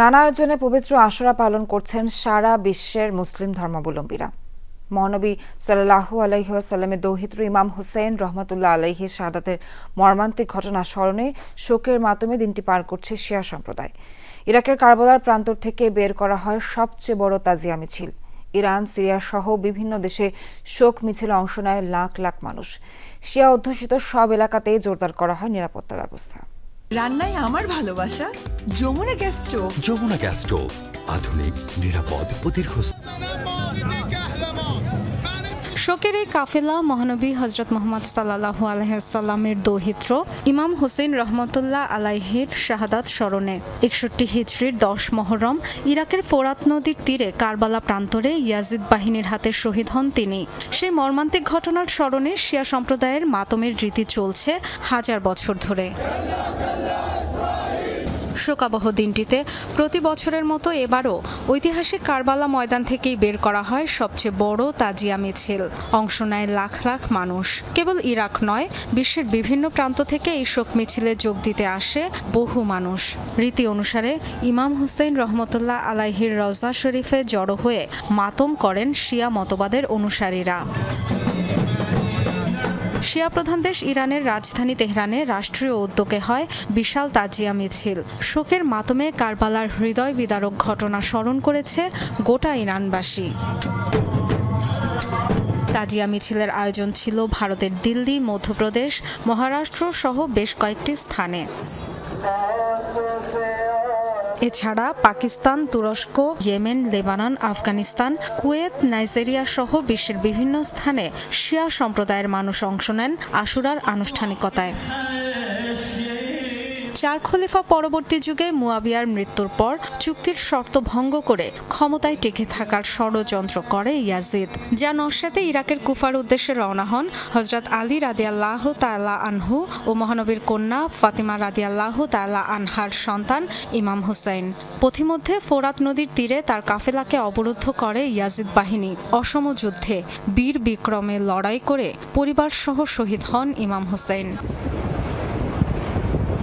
নানা আয়োজনে পবিত্র আশরা পালন করছেন সারা বিশ্বের মুসলিম ধর্মাবলম্বীরা। মহানবী সাল্লাহু আলহিহাসাল্লামের দৌহিত্র ইমাম হুসেন রহমতুল্লাহ আলহির শাহাদাতের মর্মান্তিক ঘটনা স্মরণে শোকের মাধ্যমে দিনটি পার করছে শিয়া সম্প্রদায়। ইরাকের কারবালার প্রান্তর থেকে বের করা হয় সবচেয়ে বড় তাজিয়া মিছিল। ইরান, সিরিয়া সহ বিভিন্ন দেশে শোক মিছিলে অংশ নেয় লাখ লাখ মানুষ। শিয়া অধ্যুষিত সব এলাকাতেই জোরদার করা হয় নিরাপত্তা ব্যবস্থা। রান্নায় আমার ভালোবাসা Jamuna gas stove. Jamuna gas stove আধুনিক নিরাপদ ও দীর্ঘস্থায়ী। শোকের এই কাফেলা মহানবী হজরত মোহাম্মদ সাল্লাহু আলহামের দৌহিত্র ইমাম হোসেন রহমতুল্লাহ আলাইহির শাহাদাত স্মরণে একষট্টি হিজড়ির দশ মহরম ইরাকের ফোরাত নদীর তীরে কারবালা প্রান্তরে ইয়াজিদ বাহিনীর হাতে শহীদ হন তিনি। সেই মর্মান্তিক ঘটনার স্মরণে শিয়া সম্প্রদায়ের মাতমের রীতি চলছে হাজার বছর ধরে। শোকাবহ দিনটিতে প্রতি বছরের মতো এবারও ঐতিহাসিক কারবালা ময়দান থেকেই বের করা হয় সবচেয়ে বড় তাজিয়া মিছিল। অংশ নেয় লাখ লাখ মানুষ। কেবল ইরাক নয়, বিশ্বের বিভিন্ন প্রান্ত থেকে এই শোক মিছিলে যোগ দিতে আসে বহু মানুষ। রীতি অনুসারে ইমাম হুসেন রহমতুল্লাহ আলাইহির রওজা শরীফে জড়ো হয়ে মাতম করেন শিয়া মতবাদের অনুসারীরা। শিয়া প্রধান দেশ ইরানের রাজধানী তেহরানে রাষ্ট্রীয় উদ্যোগে হয় বিশাল তাজিয়া মিছিল। শোকের মাতমে কারবালার হৃদয় বিদারক ঘটনা স্মরণ করেছে গোটা ইরানবাসী। তাজিয়া মিছিলের আয়োজন ছিল ভারতের দিল্লি, মধ্যপ্রদেশ, মহারাষ্ট্র সহ বেশ কয়েকটি স্থানে। এছাড়া পাকিস্তান, তুরস্ক, Yemen, Lebanon, Afghanistan, Kuwait, Nigeria সহ বিশ্বের বিভিন্ন স্থানে শিয়া সম্প্রদায়ের মানুষ অংশ নেন আশুরার আনুষ্ঠানিকতায়। চার খলিফা পরবর্তী যুগে মুয়াবিয়ার মৃত্যুর পর চুক্তির শর্ত ভঙ্গ করে ক্ষমতায় টিকে থাকার ষড়যন্ত্র করে ইয়াজিদ। যা নস্যাতে ইরাকের কুফার উদ্দেশ্যে রওনা হন হজরত আলী রাদিয়াল্লাহ তাল্লাহ আনহু ও মহানবীর কন্যা ফাতিমা রাদিয়াল্লাহ তাল্লাহ আনহার সন্তান ইমাম হুসাইন। পথিমধ্যে ফোরাত নদীর তীরে তার কাফেলাকে অবরুদ্ধ করে ইয়াজিদ বাহিনী। অসম যুদ্ধে বীর বিক্রমে লড়াই করে পরিবারসহ শহীদ হন ইমাম হুসাইন।